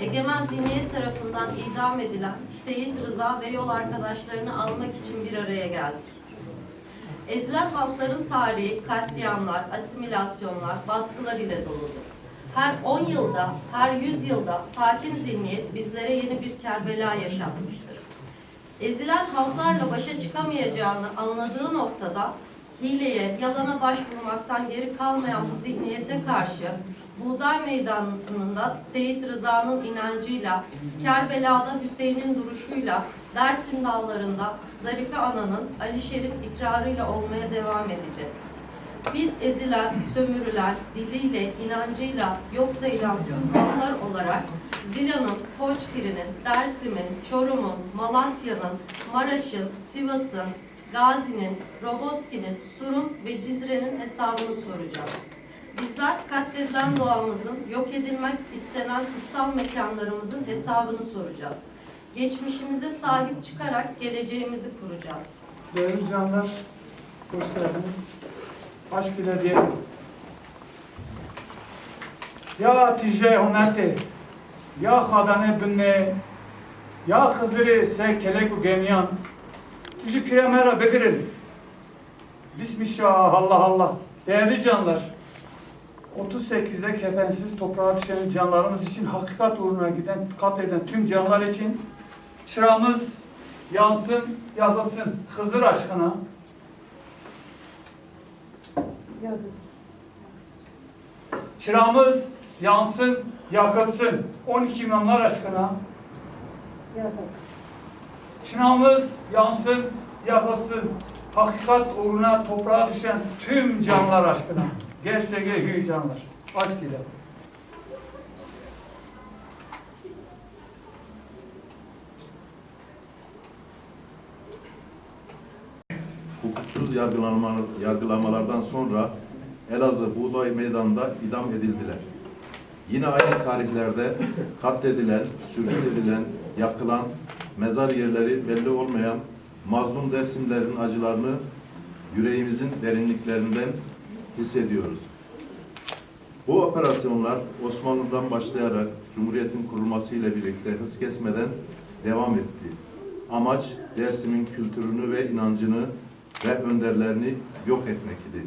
Egemen Zihniyet tarafından idam edilen Seyit Rıza ve yol arkadaşlarını almak için bir araya geldik. Ezilen halkların tarihi katliamlar, asimilasyonlar, baskılar ile doludur. Her 10 yılda, her 100 yılda hakim zihniyet bizlere yeni bir Kerbela yaşatmıştır. Ezilen halklarla başa çıkamayacağını anladığı noktada hileye, yalana başvurmaktan geri kalmayan bu zihniyete karşı Buğday Meydanı'nda Seyit Rıza'nın inancıyla, Kerbela'da Hüseyin'in duruşuyla, Dersim dağlarında Zarife Ana'nın, Alişer'in ikrarıyla olmaya devam edeceğiz. Biz ezilen, sömürülen, diliyle, inancıyla yok sayılan tüm olarak Zila'nın, Koçgiri'nin, Dersim'in, Çorum'un, Malatya'nın, Maraş'ın, Sivas'ın, Gazi'nin, Roboski'nin, Sur'un ve Cizre'nin hesabını soracağız. Bizler katledilen doğamızın, yok edilmek istenen kutsal mekanlarımızın hesabını soracağız. Geçmişimize sahip çıkarak geleceğimizi kuracağız. Değerli canlar, hoş geldiniz. Aşk ile diyelim. Ya tije honete, ya hadane binne, ya hızırı se keleku gemyan, tüjü kiremera begirin. Bismillah, Allah Allah. Değerli canlar, 38'de kefensiz toprağa düşen canlarımız için hakikat uğruna giden, kat eden tüm canlar için çırağımız yansın, yakılsın Hızır aşkına. Çırağımız yansın, yakılsın 12 imamlar aşkına. Çırağımız yansın, yakılsın hakikat uğruna toprağa düşen tüm canlar aşkına. Gerçeğe hü canlar. Aşk ile. hukuksuz yargılama, yargılamalardan sonra Elazığ Buğday Meydanı'nda idam edildiler. Yine aynı tarihlerde katledilen, sürgün edilen, yakılan, mezar yerleri belli olmayan mazlum Dersimlerin acılarını yüreğimizin derinliklerinden hissediyoruz. Bu operasyonlar Osmanlı'dan başlayarak Cumhuriyet'in kurulması ile birlikte hız kesmeden devam etti. Amaç Dersim'in kültürünü ve inancını ve önderlerini yok etmek idi.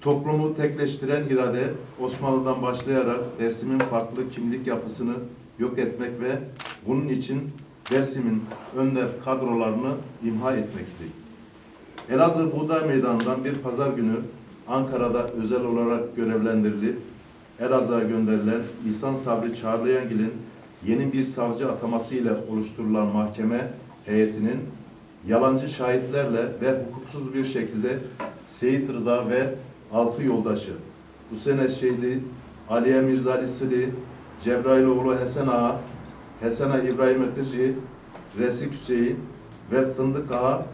Toplumu tekleştiren irade Osmanlı'dan başlayarak Dersim'in farklı kimlik yapısını yok etmek ve bunun için Dersim'in önder kadrolarını imha etmekti. Elazığ Buğday Meydanı'ndan bir pazar günü Ankara'da özel olarak görevlendirilip Elazığ'a gönderilen İhsan Sabri Çağrıyangil'in yeni bir savcı atamasıyla oluşturulan mahkeme heyetinin yalancı şahitlerle ve hukuksuz bir şekilde Seyit Rıza ve altı yoldaşı Hüseyin Şehidi, Aliye Mirzali Sili, Cebrailoğlu Hasan Ağa, Hasan Ağa İbrahim Akıcı, Resik Hüseyin ve Fındık Ağa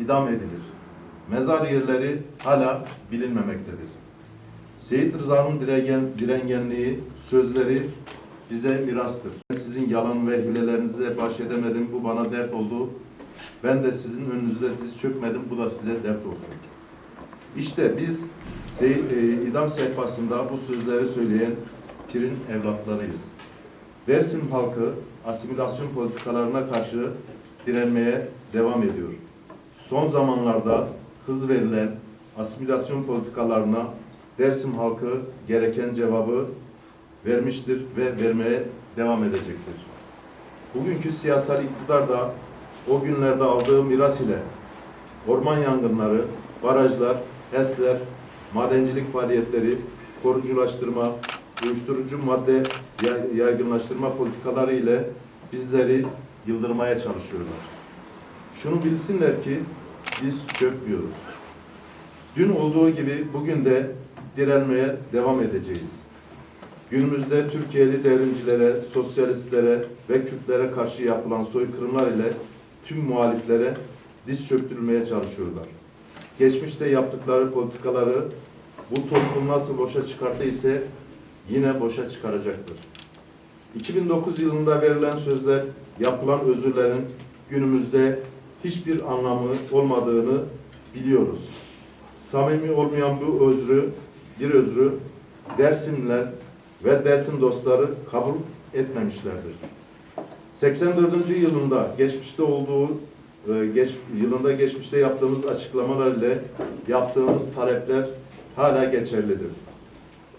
idam edilir. Mezar yerleri hala bilinmemektedir. Seyit Rıza'nın direngen, direngenliği, sözleri bize mirastır. Sizin yalan ve hilelerinize baş edemedim, bu bana dert oldu. Ben de sizin önünüzde diz çökmedim, bu da size dert olsun. İşte biz e, idam sehpasında bu sözleri söyleyen pirin evlatlarıyız. Dersim halkı asimilasyon politikalarına karşı direnmeye devam ediyor. Son zamanlarda hız verilen asimilasyon politikalarına Dersim halkı gereken cevabı vermiştir ve vermeye devam edecektir. Bugünkü siyasal iktidar da o günlerde aldığı miras ile orman yangınları, barajlar, HES'ler, madencilik faaliyetleri, koruculaştırma, uyuşturucu madde yay- yaygınlaştırma politikaları ile bizleri yıldırmaya çalışıyorlar. Şunu bilsinler ki biz çökmüyoruz. Dün olduğu gibi bugün de direnmeye devam edeceğiz. Günümüzde Türkiye'li devrimcilere, sosyalistlere ve Kürtlere karşı yapılan soykırımlar ile tüm muhaliflere diz çöktürülmeye çalışıyorlar. Geçmişte yaptıkları politikaları bu toplum nasıl boşa çıkarttıysa yine boşa çıkaracaktır. 2009 yılında verilen sözler, yapılan özürlerin günümüzde hiçbir anlamı olmadığını biliyoruz. Samimi olmayan bu özrü, bir özrü Dersimler, ve Dersim dostları kabul etmemişlerdir. 84. yılında geçmişte olduğu e, geç, yılında geçmişte yaptığımız açıklamalar ile yaptığımız talepler hala geçerlidir.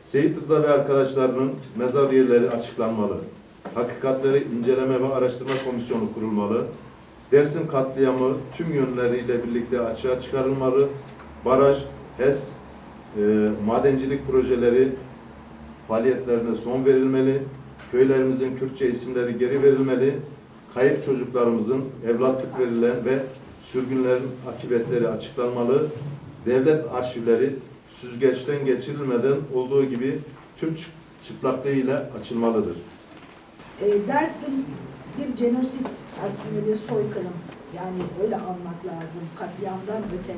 Seyit Rıza ve arkadaşlarının mezar yerleri açıklanmalı. Hakikatleri inceleme ve araştırma komisyonu kurulmalı. Dersim katliamı tüm yönleriyle birlikte açığa çıkarılmalı. Baraj, HES, e, madencilik projeleri faaliyetlerine son verilmeli. Köylerimizin Kürtçe isimleri geri verilmeli. Kayıp çocuklarımızın evlatlık verilen ve sürgünlerin akıbetleri açıklanmalı. Devlet arşivleri süzgeçten geçirilmeden olduğu gibi tüm çı- çıplaklığıyla açılmalıdır. E, Dersim bir genosit aslında bir soykırım. Yani öyle almak lazım katliamdan öte.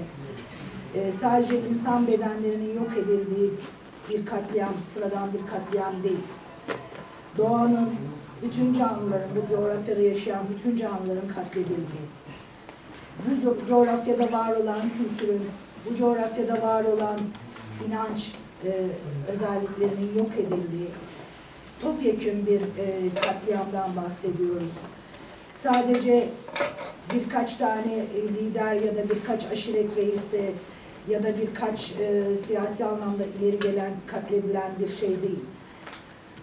E, sadece insan bedenlerinin yok edildiği bir katliam, sıradan bir katliam değil. Doğanın, bütün canlıların, bu coğrafyada yaşayan bütün canlıların katledildiği, bu co- coğrafyada var olan kültürün, bu coğrafyada var olan inanç e, özelliklerinin yok edildiği, topyekün bir e, katliamdan bahsediyoruz. Sadece birkaç tane e, lider ya da birkaç aşiret reisi ya da birkaç e, siyasi anlamda ileri gelen, katledilen bir şey değil.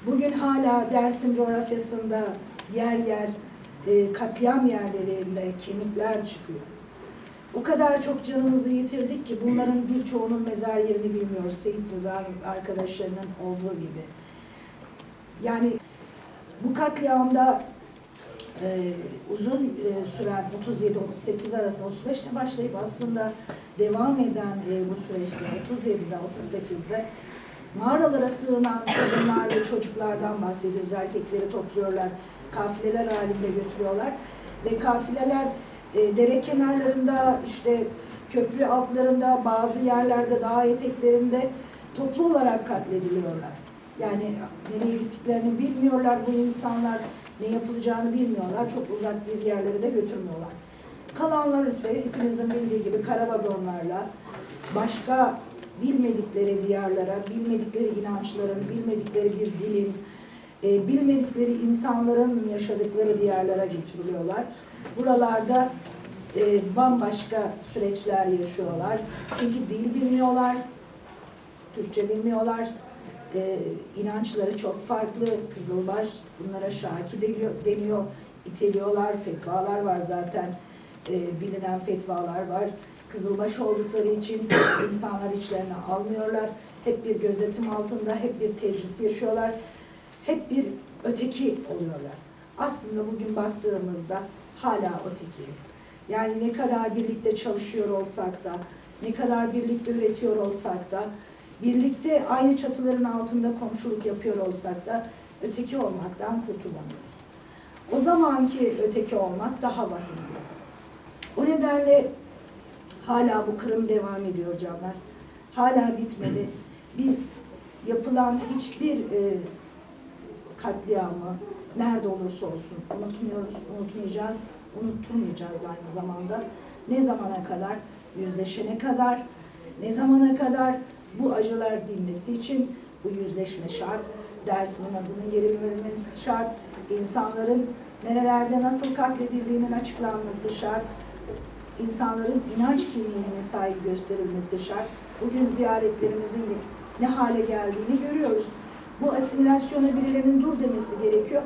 Bugün hala Dersim coğrafyasında yer yer e, katliam yerlerinde kemikler çıkıyor. O kadar çok canımızı yitirdik ki bunların birçoğunun mezar yerini bilmiyoruz. Seyit Rıza arkadaşlarının olduğu gibi. Yani bu katliamda e, uzun e, süren 37-38 arasında 35'te başlayıp aslında devam eden e, bu süreçte 37'de 38'de mağaralara sığınan kadınlar ve çocuklardan bahsediyoruz. Erkekleri topluyorlar, kafileler halinde götürüyorlar ve kafileler e, dere kenarlarında işte köprü altlarında bazı yerlerde dağ eteklerinde toplu olarak katlediliyorlar. Yani nereye gittiklerini bilmiyorlar bu insanlar, ne yapılacağını bilmiyorlar. Çok uzak bir yerlere de götürmüyorlar. Kalanlar ise hepinizin bildiği gibi kara başka bilmedikleri diyarlara, bilmedikleri inançların, bilmedikleri bir dilin, e, bilmedikleri insanların yaşadıkları diyarlara götürülüyorlar. Buralarda e, bambaşka süreçler yaşıyorlar. Çünkü dil bilmiyorlar, Türkçe bilmiyorlar, e, inançları çok farklı. Kızılbaş bunlara şaki deniyor, iteliyorlar, fetvalar var zaten. E, bilinen fetvalar var. Kızılbaş oldukları için insanlar içlerine almıyorlar. Hep bir gözetim altında, hep bir tecrit yaşıyorlar. Hep bir öteki oluyorlar. Aslında bugün baktığımızda hala ötekiyiz. Yani ne kadar birlikte çalışıyor olsak da, ne kadar birlikte üretiyor olsak da, birlikte aynı çatıların altında komşuluk yapıyor olsak da öteki olmaktan kurtulamıyoruz. O zamanki öteki olmak daha vahimdi. O nedenle hala bu kırım devam ediyor canlar. Hala bitmedi. Biz yapılan hiçbir e, katliamı nerede olursa olsun unutmuyoruz, unutmayacağız, unutturmayacağız aynı zamanda. Ne zamana kadar? Yüzleşene kadar, ne zamana kadar bu acılar dinmesi için bu yüzleşme şart. Dersimin adının geri verilmesi şart. İnsanların nerelerde nasıl katledildiğinin açıklanması şart. İnsanların inanç kimliğine saygı gösterilmesi şart. Bugün ziyaretlerimizin ne hale geldiğini görüyoruz. Bu asimilasyona birilerinin dur demesi gerekiyor.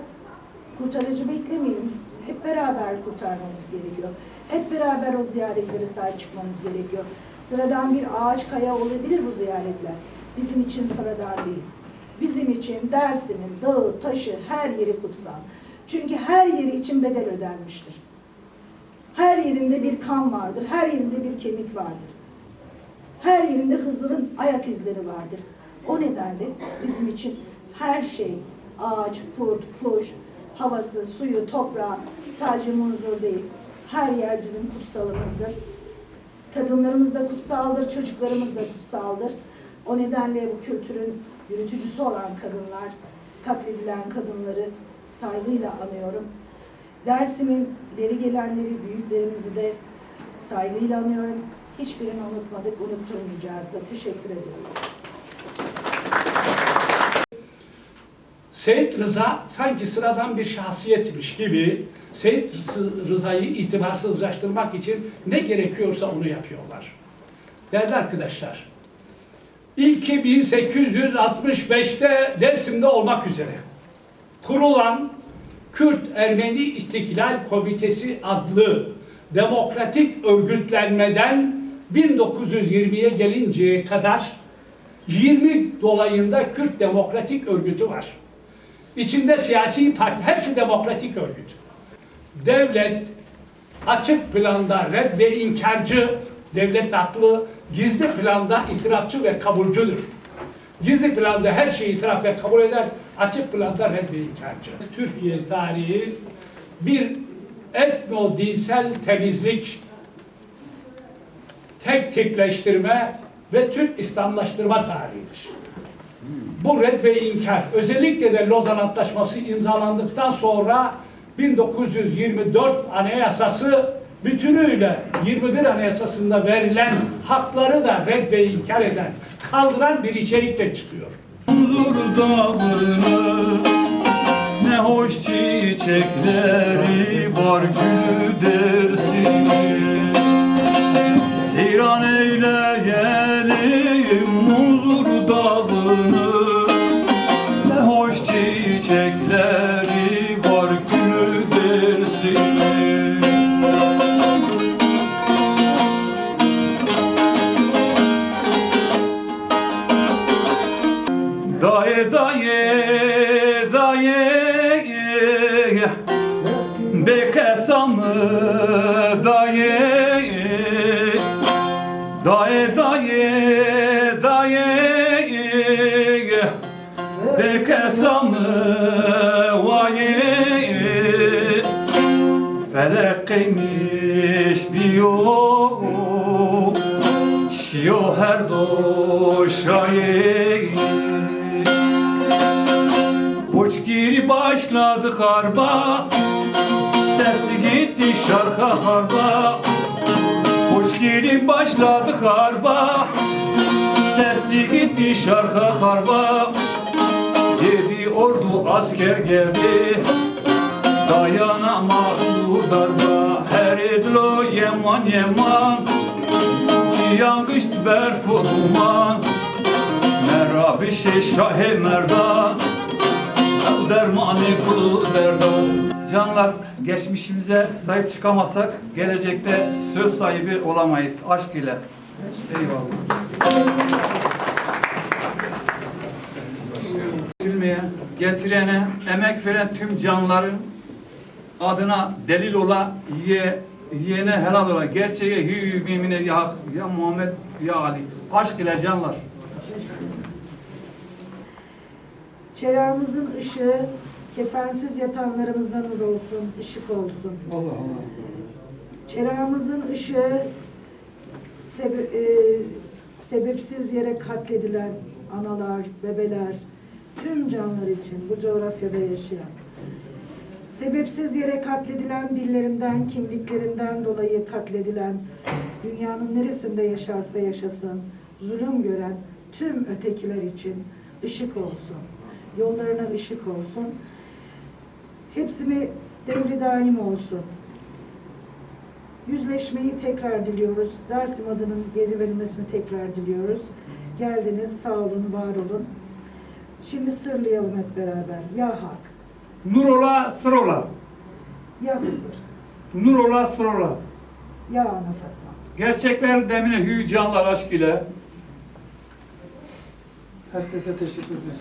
Kurtarıcı beklemeyelim. Hep beraber kurtarmamız gerekiyor. Hep beraber o ziyaretlere sahip çıkmamız gerekiyor. Sıradan bir ağaç kaya olabilir bu ziyaretler. Bizim için sıradan değil. Bizim için Dersim'in dağı, taşı, her yeri kutsal. Çünkü her yeri için bedel ödenmiştir. Her yerinde bir kan vardır, her yerinde bir kemik vardır. Her yerinde Hızır'ın ayak izleri vardır. O nedenle bizim için her şey, ağaç, kurt, kuş, havası, suyu, toprağı sadece munzur değil. Her yer bizim kutsalımızdır. Kadınlarımız da kutsaldır, çocuklarımız da kutsaldır. O nedenle bu kültürün yürütücüsü olan kadınlar, katledilen kadınları saygıyla anıyorum. Dersim'in ileri gelenleri, büyüklerimizi de saygıyla anıyorum. Hiçbirini unutmadık, unutturmayacağız da. Teşekkür ediyorum. Seyit Rıza sanki sıradan bir şahsiyetmiş gibi Seyit Rıza'yı itibarsızlaştırmak için ne gerekiyorsa onu yapıyorlar. Değerli arkadaşlar, ilki 1865'te Dersim'de olmak üzere kurulan Kürt Ermeni İstiklal Komitesi adlı demokratik örgütlenmeden 1920'ye gelinceye kadar 20 dolayında Kürt Demokratik Örgütü var. İçinde siyasi parti, hepsi demokratik örgüt. Devlet açık planda red ve inkarcı, devlet aklı gizli planda itirafçı ve kabulcüdür. Gizli planda her şeyi itiraf ve kabul eder, açık planda red ve inkarcı. Türkiye tarihi bir etno dinsel temizlik, tek tikleştirme ve Türk İslamlaştırma tarihidir. Bu red ve inkar, özellikle de Lozan Antlaşması imzalandıktan sonra 1924 Anayasası bütünüyle 21 Anayasası'nda verilen hakları da red ve inkar eden, kaldıran bir içerikle çıkıyor. Huzur dağını ne hoş çiçekleri var gülü Daye daye Bekesamı daye. Daye daye daye Bekesamı vaye. Felek kıymış bir yol Şiyo her doşaye Koç giri başladı harba Sesi gitti şarka harba. Koç giri başladı harba Sesi gitti şarka harba. Dedi ordu asker geldi Dayanamadı darba Her edlo yeman yeman Cihan kışt berfu duman Merabi şey şahe merdan dermanı kulu derdan Canlar geçmişimize sahip çıkamazsak gelecekte söz sahibi olamayız aşk ile. Eyvallah. Getirmeye, getirene, emek veren tüm canların adına delil ola, ye, yiyene helal ola, gerçeğe hü mimine ya, ya Muhammed ya Ali. Aşk ile canlar. Çerağımızın ışığı kefensiz yatanlarımıza nur olsun, ışık olsun. Allah Allah. Çerağımızın ışığı sebe- e, sebepsiz yere katledilen analar, bebeler, tüm canlar için bu coğrafyada yaşayan, sebepsiz yere katledilen dillerinden, kimliklerinden dolayı katledilen, dünyanın neresinde yaşarsa yaşasın, zulüm gören tüm ötekiler için ışık olsun, yollarına ışık olsun, hepsini devri daim olsun. Yüzleşmeyi tekrar diliyoruz. Dersim adının geri verilmesini tekrar diliyoruz. Geldiniz, sağ olun, var olun. Şimdi sırlayalım hep beraber. Ya Hak, Nur ola, sır ola. Ya Hızır, Nur ola, sır ola. Ya Ana Fatma. Gerçekler demine hü canlar aşk ile. Herkese teşekkür ederiz.